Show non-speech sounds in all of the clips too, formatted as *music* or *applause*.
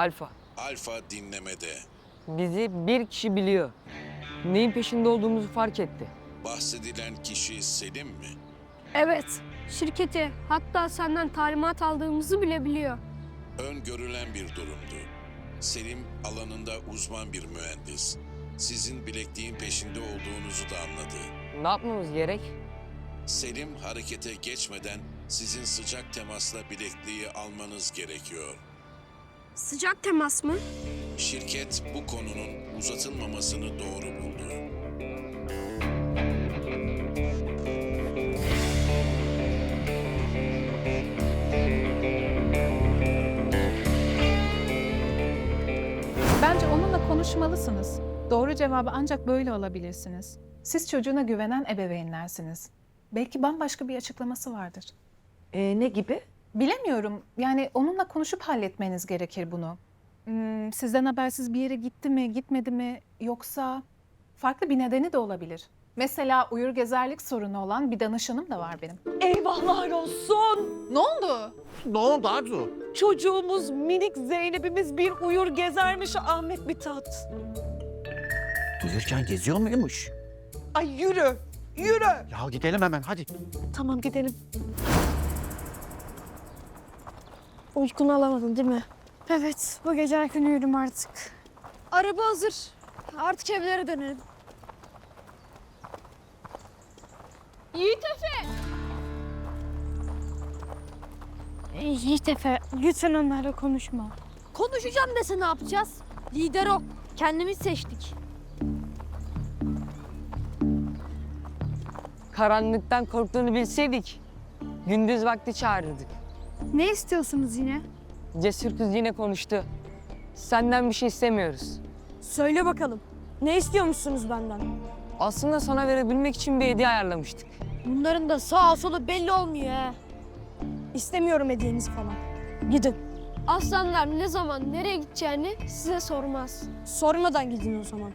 Alfa. Alfa dinlemede. Bizi bir kişi biliyor. Neyin peşinde olduğumuzu fark etti. Bahsedilen kişi Selim mi? Evet, şirketi hatta senden talimat aldığımızı bile biliyor. Öngörülen bir durumdu. Selim alanında uzman bir mühendis. Sizin bilekliğin peşinde olduğunuzu da anladı. Ne yapmamız gerek? Selim harekete geçmeden sizin sıcak temasla bilekliği almanız gerekiyor. Sıcak temas mı? Şirket bu konunun uzatılmamasını doğru buldu. Bence onunla konuşmalısınız. Doğru cevabı ancak böyle alabilirsiniz. Siz çocuğuna güvenen ebeveynlersiniz. Belki bambaşka bir açıklaması vardır. Ee, ne gibi? Bilemiyorum. Yani onunla konuşup halletmeniz gerekir bunu. Hmm, sizden habersiz bir yere gitti mi, gitmedi mi yoksa farklı bir nedeni de olabilir. Mesela uyur gezerlik sorunu olan bir danışanım da var benim. Eyvahlar olsun. Ne oldu? Ne oldu Arzu? Çocuğumuz minik Zeynep'imiz bir uyur gezermiş Ahmet Mithat. Uyurken geziyor muymuş? Ay yürü, yürü. Ya gidelim hemen hadi. Tamam gidelim. Uykunu alamadın değil mi? Evet, bu gece erken uyudum artık. Araba hazır. Artık evlere dönelim. Yiğit Efe! Yiğit Efe, lütfen onlarla konuşma. Konuşacağım dese ne yapacağız? Lider o. Kendimiz seçtik. Karanlıktan korktuğunu bilseydik gündüz vakti çağırırdık. Ne istiyorsunuz yine? Cesur kız yine konuştu. Senden bir şey istemiyoruz. Söyle bakalım. Ne istiyormuşsunuz benden? Aslında sana verebilmek için bir hediye ayarlamıştık. Bunların da sağ solu belli olmuyor he. İstemiyorum hediyenizi falan. Gidin. Aslanlar ne zaman nereye gideceğini size sormaz. Sormadan gidin o zaman.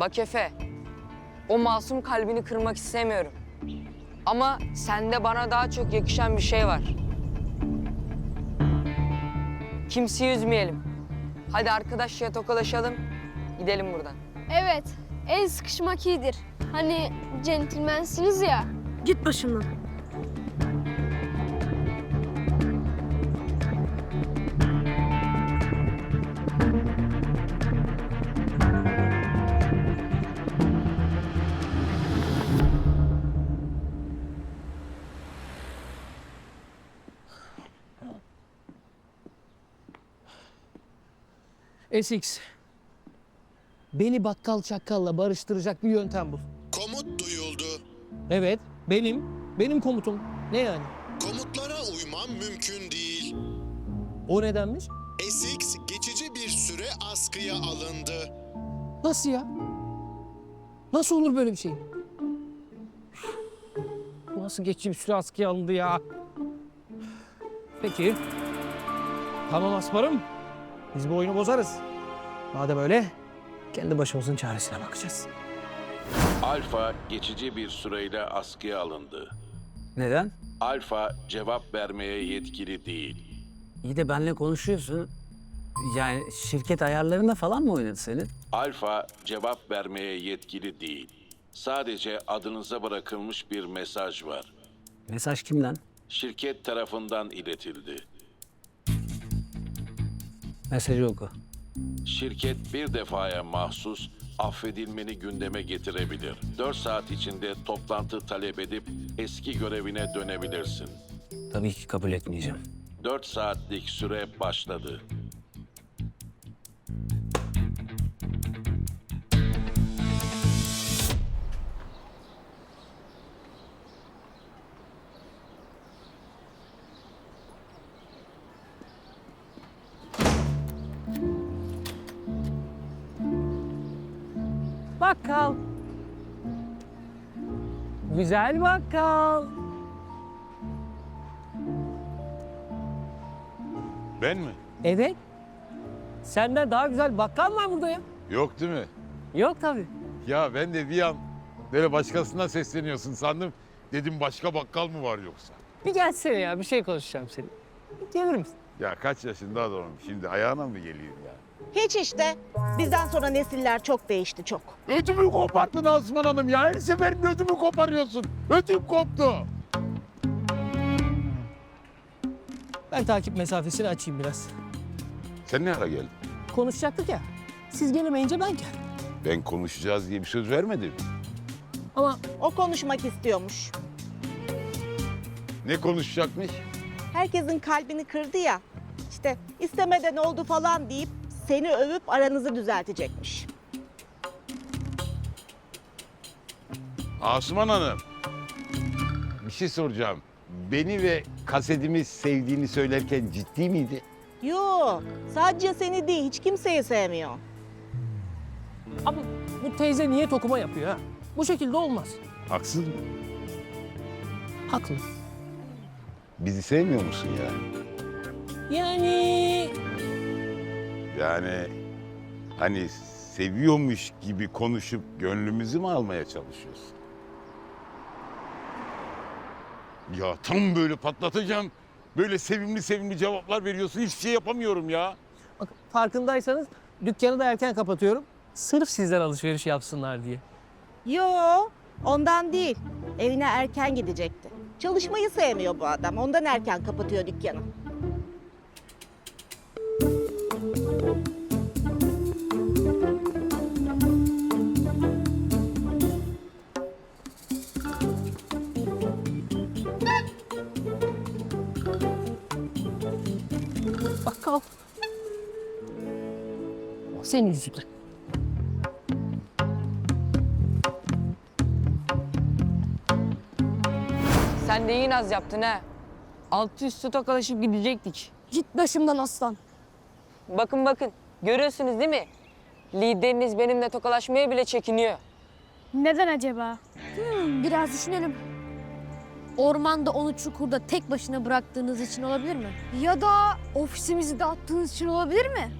Bak Efe, o masum kalbini kırmak istemiyorum. Ama sende bana daha çok yakışan bir şey var. Kimseyi üzmeyelim. Hadi arkadaşça tokalaşalım, gidelim buradan. Evet, el sıkışmak iyidir. Hani centilmensiniz ya. Git başımdan. SX. Beni bakkal çakkalla barıştıracak bir yöntem bul. Komut duyuldu. Evet, benim. Benim komutum. Ne yani? Komutlara uymam mümkün değil. O nedenmiş? SX geçici bir süre askıya alındı. Nasıl ya? Nasıl olur böyle bir şey? Nasıl geçici bir süre askıya alındı ya? Peki. Tamam asparım. Biz bu oyunu bozarız. Madem öyle, kendi başımızın çaresine bakacağız. Alfa geçici bir süreyle askıya alındı. Neden? Alfa cevap vermeye yetkili değil. İyi de benimle konuşuyorsun. Yani şirket ayarlarında falan mı oynadı senin? Alfa cevap vermeye yetkili değil. Sadece adınıza bırakılmış bir mesaj var. Mesaj kimden? Şirket tarafından iletildi. Mesajı oku. Şirket bir defaya mahsus affedilmeni gündeme getirebilir. 4 saat içinde toplantı talep edip eski görevine dönebilirsin. Tabii ki kabul etmeyeceğim. 4 saatlik süre başladı. Bakkal. Güzel bakkal. Ben mi? Evet. Senden daha güzel bakkal var burada ya. Yok değil mi? Yok tabii. Ya ben de bir an böyle başkasına sesleniyorsun sandım. Dedim başka bakkal mı var yoksa? Bir gelsene ya bir şey konuşacağım seninle. Gelir misin? Ya kaç yaşında adamım şimdi ayağına mı geliyor ya? Hiç işte. Bizden sonra nesiller çok değişti çok. Ödümü koparttın Asman Hanım ya. Her seferinde ödümü koparıyorsun. Ödüm koptu. Ben takip mesafesini açayım biraz. Sen ne ara geldin? Konuşacaktık ya. Siz gelemeyince ben geldim. Ben konuşacağız diye bir söz vermedim. Ama O konuşmak istiyormuş. Ne konuşacakmış? Herkesin kalbini kırdı ya. İşte istemeden oldu falan deyip seni övüp aranızı düzeltecekmiş. Asuman Hanım. Bir şey soracağım. Beni ve kasetimi sevdiğini söylerken ciddi miydi? Yo, sadece seni değil hiç kimseyi sevmiyor. ama bu teyze niyet okuma yapıyor ha. Bu şekilde olmaz. Haksız mı? Haklı. Bizi sevmiyor musun ya? Yani Yani hani seviyormuş gibi konuşup gönlümüzü mü almaya çalışıyorsun? Ya tam böyle patlatacağım. Böyle sevimli sevimli cevaplar veriyorsun. Hiçbir şey yapamıyorum ya. bak, farkındaysanız dükkanı da erken kapatıyorum. Sırf sizden alışveriş yapsınlar diye. Yo, ondan değil. Evine erken gidecekti. Çalışmayı sevmiyor bu adam. Ondan erken kapatıyor dükkanı. Bakkal. Senin yüzünden. Sen de iyi naz yaptın ha. Altı üstü tokalaşıp gidecektik. Git başımdan aslan. Bakın bakın. Görüyorsunuz değil mi? Lideriniz benimle tokalaşmaya bile çekiniyor. Neden acaba? Hmm, biraz düşünelim. Ormanda onu çukurda tek başına bıraktığınız için olabilir mi? Ya da ofisimizi dağıttığınız için olabilir mi?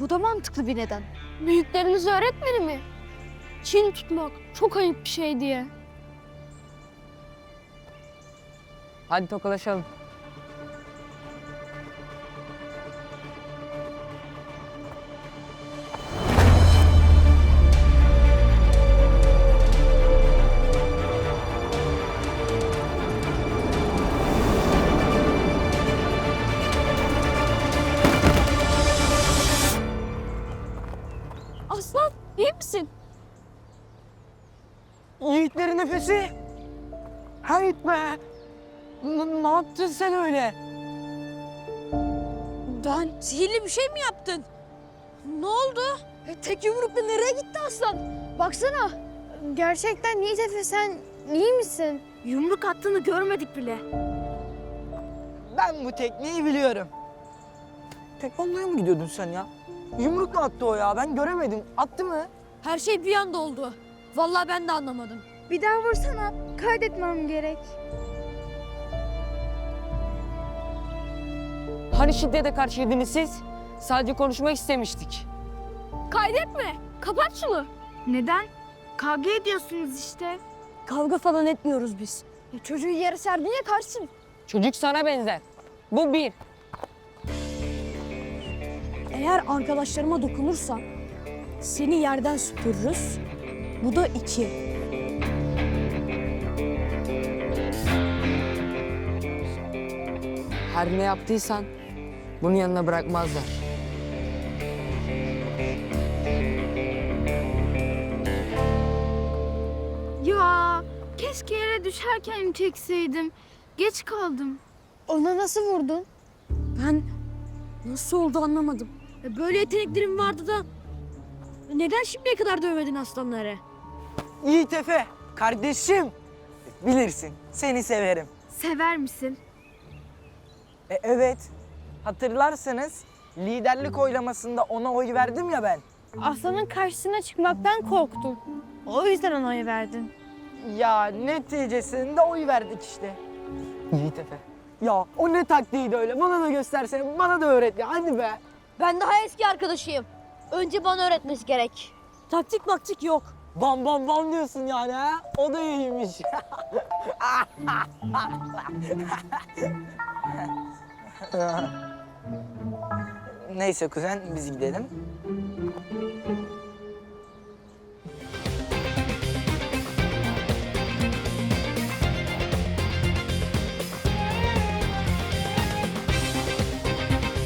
Bu da mantıklı bir neden. Büyükleriniz öğretmedi mi? Çin tutmak çok ayıp bir şey diye. Hadi tokalaşalım. Nefesi. Hayt be. N- ne yaptın sen öyle? Ben sihirli bir şey mi yaptın? Ne oldu? E, tek yumrukla nereye gitti aslan? Baksana. Gerçekten Yiğit Efe sen iyi misin? Yumruk attığını görmedik bile. Ben bu tekniği biliyorum. Tekvandoya mı gidiyordun sen ya? Yumrukla attı o ya. Ben göremedim. Attı mı? Her şey bir anda oldu. Vallahi ben de anlamadım. Bir daha vursana. Kaydetmem gerek. Hani şiddete karşıydınız siz? Sadece konuşmak istemiştik. Kaydetme. Kapat şunu. Neden? Kavga ediyorsunuz işte. Kavga falan etmiyoruz biz. Ya çocuğu yere serdin ya kaçsın. Çocuk sana benzer. Bu bir. Eğer arkadaşlarıma dokunursan seni yerden süpürürüz. Bu da iki. Her ne yaptıysan bunun yanına bırakmazlar. Ya keşke yere düşerken çekseydim. Geç kaldım. Ona nasıl vurdun? Ben nasıl oldu anlamadım. E, Böyle yeteneklerim vardı da neden şimdiye kadar dövmedin aslanları? Yiğit Efe, kardeşim. Bilirsin, seni severim. Sever misin? E, evet, hatırlarsanız liderlik oylamasında ona oy verdim ya ben. Aslanın karşısına çıkmaktan korktum. O yüzden ona oy verdin. Ya neticesinde oy verdik işte. Yiğit Efe. Ya o ne taktiğiydi öyle? Bana da göstersene, bana da öğret ya. Hadi be. Ben daha eski arkadaşıyım. Önce bana öğretmesi gerek. Taktik maktik yok. Bam bam bam diyorsun yani ha? O da iyiymiş. *laughs* Neyse kuzen biz gidelim.